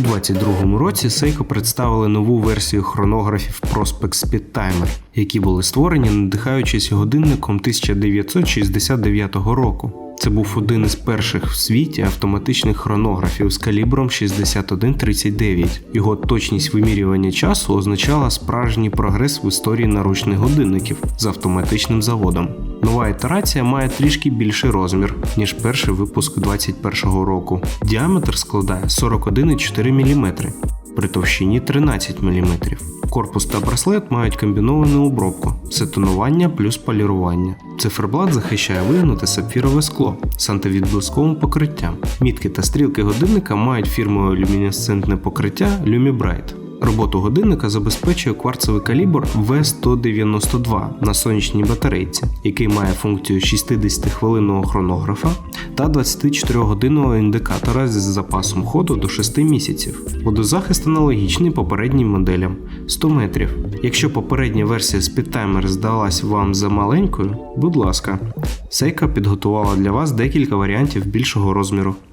2022 році Seiko представили нову версію хронографів Prospex Speedtimer, які були створені, надихаючись годинником 1969 року. Це був один із перших в світі автоматичних хронографів з калібром 6139. Його точність вимірювання часу означала справжній прогрес в історії наручних годинників з автоматичним заводом. Нова ітерація має трішки більший розмір, ніж перший випуск 2021 року. Діаметр складає 41,4 мм при товщині 13 мм. Корпус та браслет мають комбіновану обробку це тонування плюс полірування. Циферблат захищає вигнуте сапфірове скло з антивідблисковим покриттям. Мітки та стрілки годинника мають фірмове люмінесцентне покриття LumiBright. Роботу годинника забезпечує кварцевий калібр V192 на сонячній батарейці, який має функцію 60-хвилинного хронографа та 24-годинного індикатора з запасом ходу до 6 місяців. Водозахист аналогічний попереднім моделям 100 метрів. Якщо попередня версія Speedtimer здалась вам за маленькою, будь ласка, Seiko підготувала для вас декілька варіантів більшого розміру.